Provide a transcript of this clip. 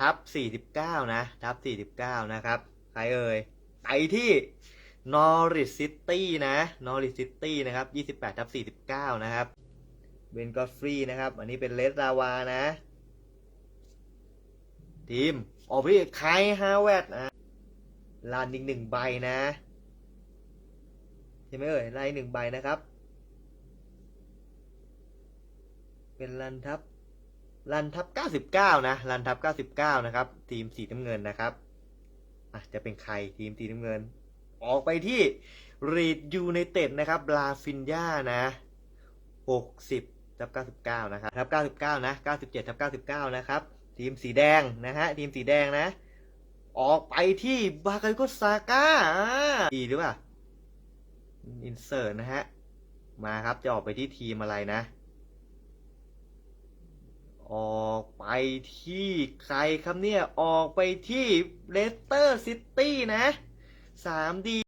ทับ49 นะทับ49 นะครับ ใครเอ่ยไปที่นอริสซิตี้นะนอริสซิตี้นะครับ28ทับ49 นะครับเบนกอฟฟรีนะครับ อันนี้เป็นเลสลาวานะ ทีมออกไปที่ไคฮาวเวตนะลานอีกหนึ่งใบนะใช่ไหมเอ่ยลานอีกหนึ่งใบนะครับ เป็นลันทับ ลันทับ 99 นะลันทับ 99 นะครับ ทีมสีน้ำเงินนะครับอะจะเป็นใครทีมสีน้ำเงิน ออกไปที่รีดยูไนเต็ดนะครับลาฟินยานะ 60ทับ99 นะครับทับ99 นะ 97ทับ99 นะครับ ทีมสีแดงนะฮะ ทีมสีแดงนะ ออกไปที่บาคาริโกซาก้าดีหรือเปล่า อินเสิร์ตนะฮะ มาครับ จะออกไปที่ทีมอะไรนะ ออกไป ที่ใครครับเนี่ย ออกไปที่เลสเตอร์ซิตี้นะ 3D